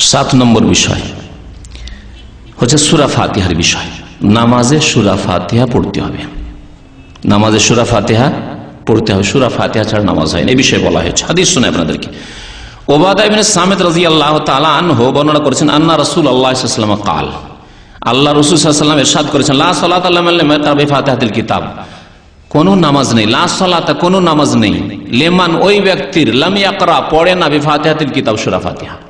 সাত নম্বর বিষয় হচ্ছে সুরা ফাতিহার বিষয়। নামাজে সুরা ফাতিহা পড়তে হবে। নামাজে সুরা ফাতিহা পড়তে হবে। সুরা ফাতিহা ছাড়া নামাজ হয় এই বিষয়ে বলা হয়েছে। হাদিস শুনে আপনাদেরকে। ওবাদা করেছেন, আন্না রসুল আল্লাহ করেছেন কিতাব। কোন নামাজ নেই। লা নামাজ নেই। লেমান ওই ব্যক্তির লামিয়াকরা পড়ে না বিফাতিহাতিল কিতাব সুরা ফাতিহা।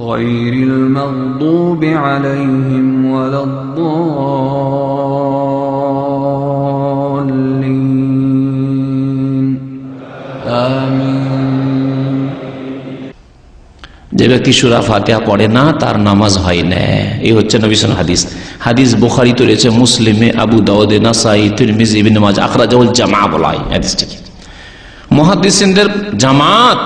غير المغضوب عليهم ولا الضالين آمين যে ব্যক্তি সুরা ফাতিহা পড়ে না তার নামাজ হয় না এই হচ্ছে নবিসন হাদিস হাদিস বুখারি তো রয়েছে মুসলিমে আবু দাউদে নাসাই তিরমিজ ইবিন মাজ আখরাজাউল জামা বলা হয় হাদিসটিকে মহাদিসিনদের জামাত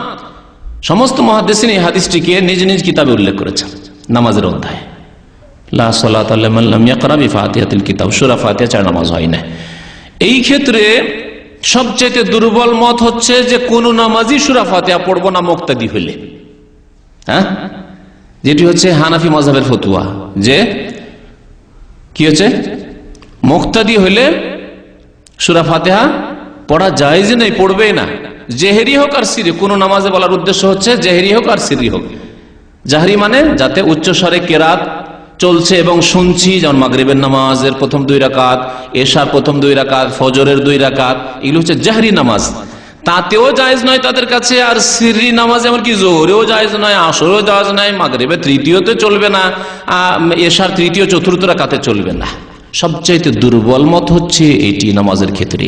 সমস্ত মহাদিসিন এই হাদিসটিকে নিজ নিজ কিতাবে উল্লেখ করেছেন। নামাজের অধ্যায়। এই ক্ষেত্রে সবচেয়ে দুর্বল মত হচ্ছে যে কোন নামাজই না হ্যাঁ? যেটি হচ্ছে হানাফি ফতুয়া। যে মুক্তাদি হইলে সুরা ফাতেহা পড়া যে নেই, পড়বেই না। জেহেরি হোক আর সিরি, কোন নামাজে বলার উদ্দেশ্য হচ্ছে জেহেরি হোক আর সিরি হোক। জাহরি মানে যাতে উচ্চ স্বরে কেরাত চলছে এবং শুনছি, যেমন মাগরিবের নামাজের প্রথম দুই রাকাত, এশার প্রথম দুই রাকাত, ফজরের দুই রাকাত, এগুলো হচ্ছে জাহরি নামাজ। তাতেও জায়েজ নয় তাদের কাছে, আর সিরি নামাজ এমনকি জোহরেও জায়েজ নয়, আসরেও জায়েজ নয়, মাগরিবে তৃতীয়তে চলবে না এশার তৃতীয়, চতুর্থ রাকাতে চলবে না। সবচাইতে দুর্বল মত হচ্ছে এটি নামাজের ক্ষেত্রে।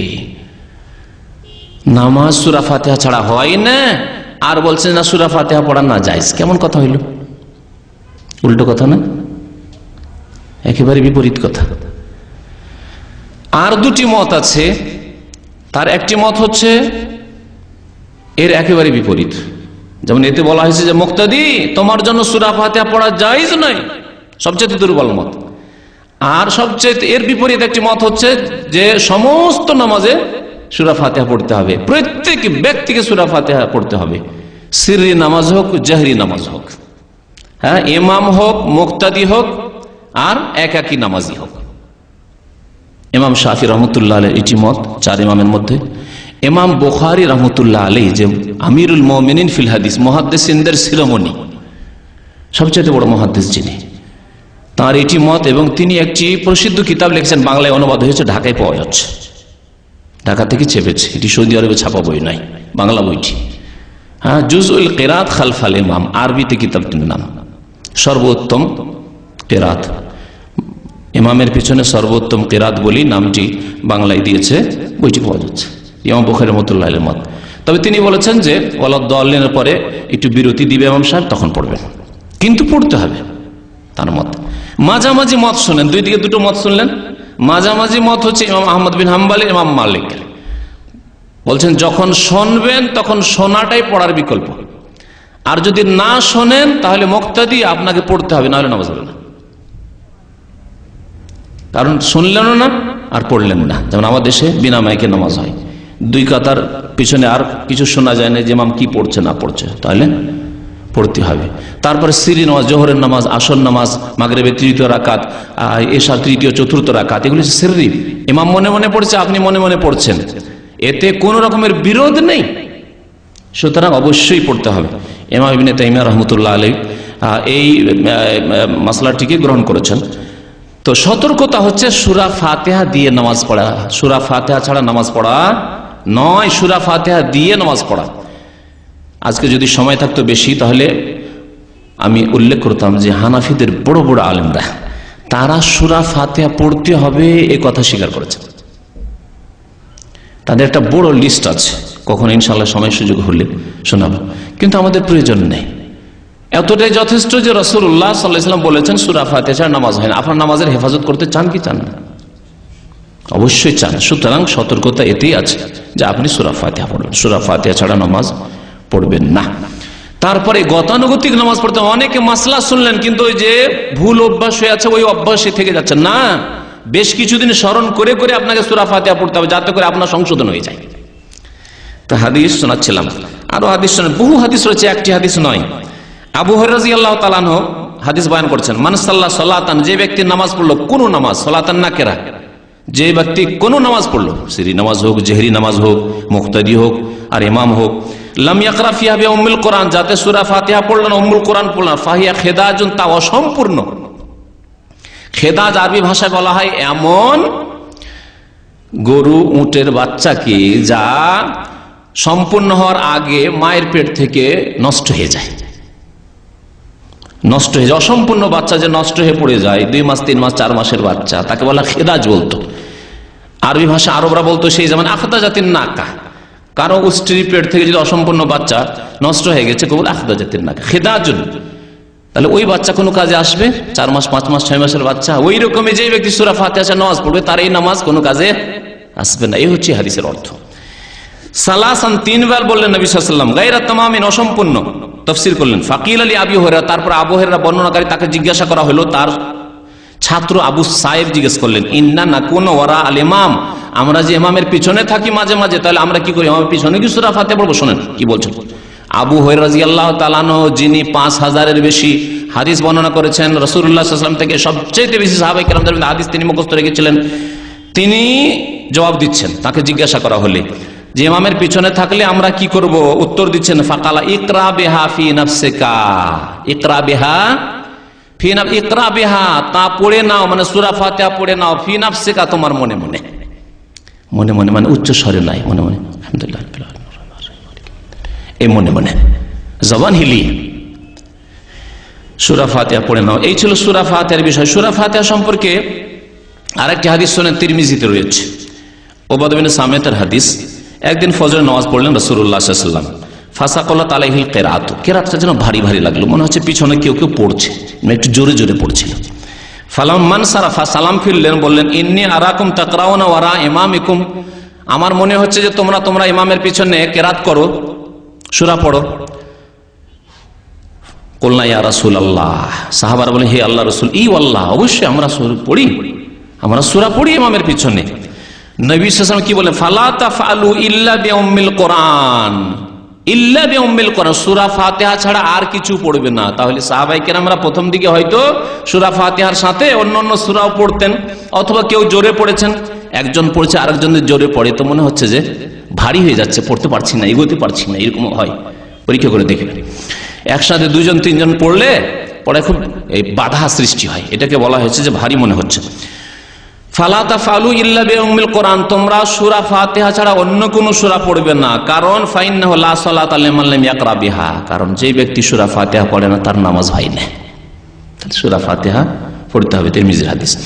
নামাজ সুরা ফাতেহা ছাড়া হয় না। আর বলছে, না, সুরা ফাতেহা পড়া না যাইজ কেমন কথা হইল? উল্টো কথা না? একেবারে বিপরীত কথা। আর দুটি মত আছে। তার একটি মত হচ্ছে, এর একেবারে বিপরীত। যেমন এতে বলা হয়েছে যে, মুক্তাদি, তোমার জন্য সুরা ফাতেহা পড়া যাইজ নয়। সবচেয়ে দুর্বল মত। আর সবচেয়ে এর বিপরীত একটি মত হচ্ছে যে, সমস্ত নামাজে সুরা ফাতেহা পড়তে হবে। প্রত্যেক ব্যক্তিকে সুরা ফাতেহা পড়তে হবে। সিরি নামাজ হোক, জাহরি নামাজ হোক। হ্যাঁ ইমাম হোক, মুক্তাদি হোক, আর একাকি নামাজি হোক। ইমাম শাফি রহমতুল্লাহ আলের এটি মত, চার ইমামের মধ্যে। ইমাম বোখারি রহমতুল্লাহ আলী যে আমিরুল মোমিনিন ফিল হাদিস, মহাদ্দেসিনদের শিরোমণি। সবচেয়ে বড় মহাদ্দেশ যিনি। তার এটি মত এবং তিনি একটি প্রসিদ্ধ কিতাব লিখেছেন, বাংলায় অনুবাদ হয়েছে, ঢাকায় পাওয়া যাচ্ছে। ঢাকা থেকে চেপেছে। এটি সৌদি আরবে ছাপা বই নাই, বাংলা বইটি। হ্যাঁ জুজ উল কেরাত খালফাল ইমাম, আরবিতে কিতাবটির নাম। সর্বোত্তম কেরাত। ইমামের পিছনে সর্বোত্তম কেরাত বলি নামটি বাংলায় দিয়েছে, বইটি পাওয়া যাচ্ছে। ইমাম বখের রহমতুল্লাহ মত। তবে তিনি বলেছেন যে ওলাদ্দিনের পরে একটু বিরতি দিবে ইমাম সাহেব, তখন পড়বেন কিন্তু পড়তে হবে, তার মত। মাঝামাঝি মত শুনেন, দুই দিকে দুটো মত শুনলেন মাঝামাঝি মত হচ্ছে ইমাম আহমদ বিন হাম্বাল, ইমাম মালিক। বলছেন, যখন শুনবেন, তখন শোনাটাই পড়ার বিকল্প। আর যদি না শোনেন, তাহলে মুক্তাদি আপনাকে পড়তে হবে, নাহলে নামাজ হবে না। কারণ শুনলেনও না, আর পড়লেন না। যেমন আমার দেশে বিনা মাইকে নামাজ হয়। দুই কাতার পিছনে আর কিছু শোনা যায় না যে মাম কি পড়ছে, না পড়ছে। তাহলে পড়তে হবে। তারপরে সিরি নামাজ, জোহরের নামাজ, আসর নামাজ, মাগরেবের তৃতীয় রাকাত এসা তৃতীয়, চতুর্থ রাকাত, এগুলি হচ্ছে সিরি ইমাম মনে মনে পড়ছে, আপনি মনে মনে পড়ছেন। এতে কোন রকমের বিরোধ নেই। সুতরাং অবশ্যই পড়তে হবে। এমা ইবিনে তাইমিয়া রহমতুল্লাহ আলী এই মশলাটিকে গ্রহণ করেছেন। তো সতর্কতা হচ্ছে সুরা ফাতেহা দিয়ে নামাজ পড়া। সুরা ফাতেহা ছাড়া নামাজ পড়া নয়, সুরা ফাতেহা দিয়ে নামাজ পড়া। আজকে যদি সময় থাকতো বেশি, তাহলে আমি উল্লেখ করতাম যে হানাফিদের বড় বড় আলেমরা, তারা সুরা ফাতেহা পড়তে হবে এ কথা স্বীকার করেছেন তাদের একটা বড় লিস্ট আছে, কখন ইনশাল্লাহ সময় সুযোগ হলে শোনাবো। কিন্তু আমাদের প্রয়োজন নেই। এতটাই যথেষ্ট যে রসুল্লাহ সাল্লাহাম বলেছেন, সুরা ফাতে ছাড়া নামাজ হয় না। আপনার নামাজের হেফাজত করতে চান কি চান না? অবশ্যই চান। সুতরাং সতর্কতা এতেই আছে যে আপনি সুরা ফাতিহা পড়বেন। সুরা ফাতিহা ছাড়া নামাজ পড়বেন না। তারপরে গতানুগতিক নামাজ পড়তে অনেকে মাসলা শুনলেন, কিন্তু ওই যে ভুল অভ্যাস হয়ে আছে, ওই অভ্যাসে থেকে যাচ্ছে। না, বেশ কিছুদিন স্মরণ করে করে আপনাকে সুরা ফাতিহা পড়তে হবে, যাতে করে আপনার সংশোধন হয়ে যায়। তা হাদিস শোনাচ্ছিলাম। আরও হাদিস বহু হাদিস রয়েছে, একটি হাদিস নয়। আবু হাদিস করছেন যে ব্যক্তি নামাজ পড়ল, কোন নামাজ, সলাতান না কেরা? যে ব্যক্তি কোন নামাজ পড়ল, সিরি নামাজ হোক, জেহরি নামাজ হোক, মুক্তাদি হোক, আর ইমাম হোক লামিয়া ফিয়াবে উম্মুল কোরআন, যাতে সুরা ফাতিহা পড়লেন উম্মুল কোরআন পড়লেন ফাহিয়া খেদাজুন, তা অসম্পূর্ণ। খেদাজ আরবি ভাষায় বলা হয় এমন গরু, উটের বাচ্চাকে যা সম্পূর্ণ হওয়ার আগে মায়ের পেট থেকে নষ্ট হয়ে যায়। নষ্ট হয়ে যায়, অসম্পূর্ণ বাচ্চা যে নষ্ট হয়ে পড়ে যায়, দুই মাস, তিন মাস, চার মাসের বাচ্চা, তাকে বলা খেদাজ বলতো। আরবি ভাষা আরবরা বলতো সেই যেমন আখদা জাতির নাকা। কারও স্ত্রী পেট থেকে যদি অসম্পূর্ণ বাচ্চা নষ্ট হয়ে গেছে, কেবল আখদা জাতির নাকা, খেদাজুন। তাহলে ওই বাচ্চা কোনো কাজে আসবে? চার মাস, পাঁচ মাস, ছয় মাসের বাচ্চা, ওই রকমই যে ব্যক্তি সুরা ফাতে আসে নামাজ পড়বে, তার এই নামাজ কোনো কাজে আসবে না। এই হচ্ছে হাদিসের অর্থ। সালাসান তিনবার বললেন নবী সাল্লাম গাইরা তামামিন অসম্পূর্ণ। তফসির করলেন। ফাকিল আলী আবি হরা তারপর আবু হেরা বর্ণনাকারী তাকে জিজ্ঞাসা করা হলো, তার ছাত্র আবু সাহেব জিজ্ঞেস করলেন, ইন্না না কোন ওরা আল ইমাম, আমরা যে ইমামের পিছনে থাকি মাঝে মাঝে, তাহলে আমরা কি করি? আমার পিছনে কি সুরা ফাতে পড়ব? শোনেন, কি বলছেন? আবু হরাজি আল্লাহ তালানো যিনি পাঁচ হাজারের বেশি হাদিস বর্ণনা করেছেন রসুল্লাহাম থেকে সবচেয়ে বেশি সাহাবাই কেরামদের হাদিস তিনি মুখস্থ রেখেছিলেন। তিনি জবাব দিচ্ছেন, তাকে জিজ্ঞাসা করা হলে। যে ইমামের পিছনে থাকলে আমরা কি করব? উত্তর দিচ্ছেন, ফাকালা ইকরা বেহা ফি নফসেকা। ইকরা বেহা ফি নাফ, ইকরা বেহা, তা পড়ে নাও মানে সুরা ফাতিহা পড়ে নাও, ফি নফসেকা তোমার মনে মনে। মনে মনে মানে উচ্চ স্বরে নাই, মনে মনে। আলহামদুলিল্লাহ এই মনে মনে। জবান হিলি। সুরা ফাতিহা পড়ে নাও। এই ছিল সুরা ফাতিহার বিষয়। সুরা ফাতিহা সম্পর্কে আরেকটি হাদিস শোনেন, তিরমিজিতে রয়েছে। ওবাদবিন সামেতের হাদিস। একদিন ফজরের নামাজ পড়লেন রসুল্লাহাম ফাঁসাকল্লা তালাইহিল কেরাত। কেরাতটা যেন ভারী ভারী লাগল, মনে হচ্ছে পিছনে কেউ কেউ পড়ছে মানে একটু জোরে জোরে পড়ছিল। ফালাম মান সারাফা, সালাম ফিরলেন, বললেন, ইন্নি আরাকুম তাকরাউনা ওয়ারা ইমাম ইকুম আমার মনে হচ্ছে যে তোমরা তোমরা ইমামের পিছনে কেরাত করো, সুরা পড়ো। কল্লা ইয়া রাসুল আল্লাহ সাহাবার বলে, হে আল্লাহ রসুল, ই আল্লাহ অবশ্যই আমরা পড়ি, আমরা সুরা পড়ি ইমামের পিছনে। নবী সালাম কি বলে ফালা তাফআলু ইল্লা বিউম্মিল কোরআন। ইল্লা বিউম্মিল কোরআন। সূরা ফাতিহা ছাড়া আর কিছু পড়বে না। তাহলে সাহাবাই কেরামরা প্রথম দিকে হয়তো সূরা ফাতিহার সাথে অন্য অন্য সূরাও পড়তেন, অথবা কেউ জোরে পড়েছেন। একজন পড়ছে আরেকজনের জোরে পড়ে। তো মনে হচ্ছে যে ভারী হয়ে যাচ্ছে, পড়তে পারছি না, এগোতে পারছি না, এরকম হয়। পরীক্ষা করে দেখে একসাথে দুজন, তিনজন পড়লে পরে খুব এই বাধা সৃষ্টি হয়। এটাকে বলা হয়েছে যে ভারী মনে হচ্ছে। ফালাতা ফালু তোমরা সুরা ফাতেহা ছাড়া অন্য কোন সুরা পড়বে না। কারণ ইয়াকরা বিহা। কারণ ব্যক্তি সুরা ফাতেহা পড়ে না, তার নামাজ হয় না। সুরা ফাতেহা পড়তে হবে, তিরমিজির হাদিস।